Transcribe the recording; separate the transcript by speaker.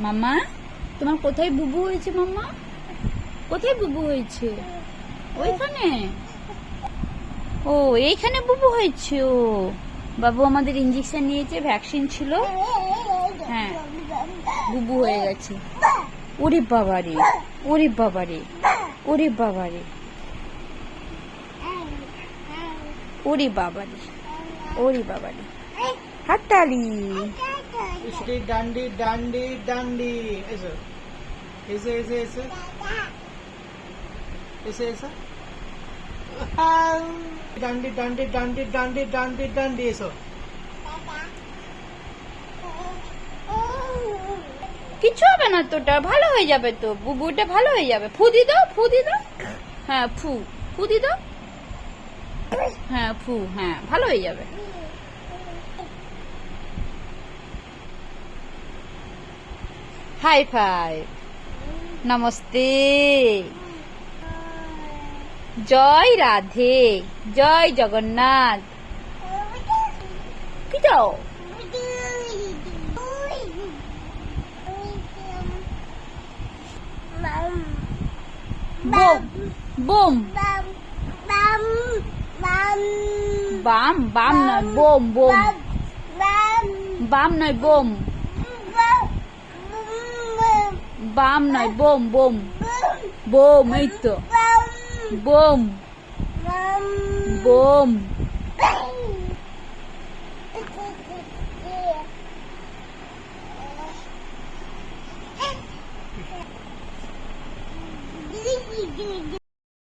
Speaker 1: মাম্মা তোমার কোথায় বুবু হয়েছে মাম্মা কোথায় বুবু হয়েছে? ওইখানে? ও, এইখানে বুবু হয়েছে, ও। বাবু আমাদের ইঞ্জেকশন নিয়েছে ভ্যাকসিন ছিল। হ্যাঁ বুবু হয়ে গেছে। ওরে বাবারে ওরে বাবারে ওরে বাবারে। ওরে বাবারে ওরে বাবারে। হাততালি।
Speaker 2: ইসটি ডান্ডি ডান্ডি ডান্ডি এসো এসে এসে এসে এসে এসে ডান্ডি ডান্ডি ডান্ডি ডান্ডি ডান্ডি ডান্ডি এসো
Speaker 1: কিছু হবে না তোটা, ভালো হয়ে যাবে তো, বুবুটা ভালো হয়ে যাবে। ফু দি দাও, ফু দি দাও। হ্যাঁ ফু ফু দি দাও। হ্যাঁ ফু হ্যাঁ ভালো হয়ে যাবে। হাই ফাই নমস্তে জয় রাধে জয় জগন্নাথ কি যাও বোম বোম বাম বাম নয় বোম বোম বাম নয় বোম বাম নয় বোম বোম বোম এই তো বোম বোম